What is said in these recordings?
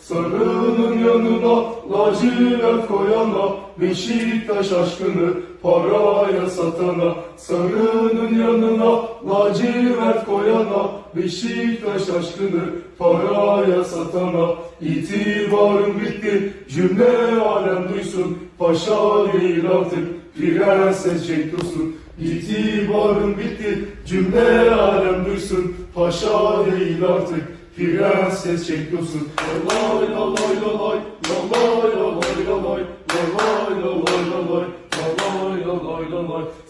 Sarının yanına lacivert koyana Beşiktaş aşkını paraya satana Sarının yanına lacivert koyana Beşiktaş aşkını paraya satana. İtibarım bitti cümle alem duysun Paşa değil artık prenses Cenk Tosun İtibarım bitti. Cümle alem duysun. Paşa değil artık. Tosun Lay lay lay lay lay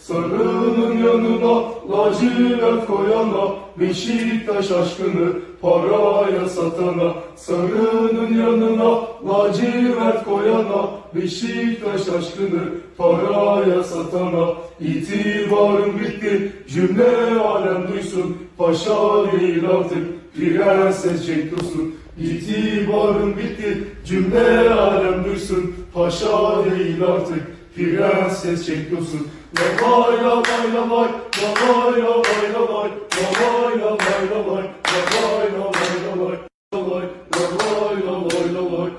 Sarının yanına lacivert koyana Beşiktaş aşkını paraya satana Sarının yanına lacivert koyana Beşiktaş aşkını paraya satana. İtibarım bitti cümle alem duysun Paşa değil artık Prenses Cenk Tosun İtibarım bitti cümle alem duysun Paşa değil artık. Tosun Lavay lavay lavay Lavay lavay lavay Lavay lavay lavay Lavay lavay lavay Lavay lavay lavay lavay Lavay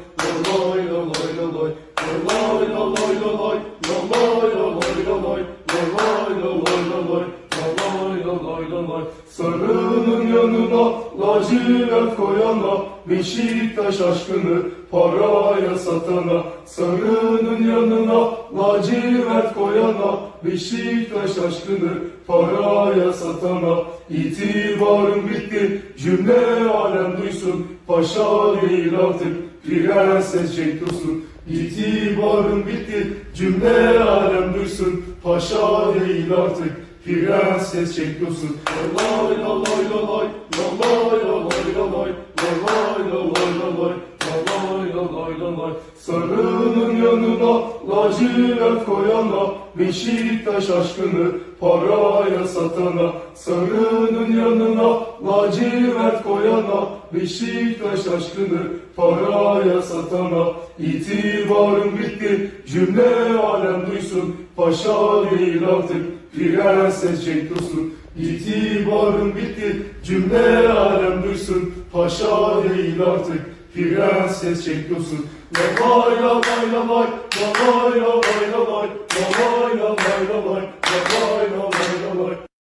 lavay Sarının yanına lacivert koyana Beşiktaş aşkını paraya satana. Sarının yanına lacivert koyana Beşiktaş aşkını paraya satana. İtibarım bitti cümle alem duysun. Paşa değil artık prenses Cenk Tosun İtibarım bitti cümle alem duysun. Paşa değil artık Prenses Cenk Tosun Lay lay lay lay lay lay lay Sarının yanına lacivert koyana Beşiktaş aşkını paraya satana. Sarının yanına lacivert koyana Beşiktaş aşkını paraya satana. İtibarım bitti cümle alem duysun Paşa değil artık Prenses Cenk Tosun İtibarım bitti cümle alem duysun Paşa değil artık Prenses çek dostum. La lay la lay la lay, la lay la lay la lay, la lay la lay la lay, la lay la lay.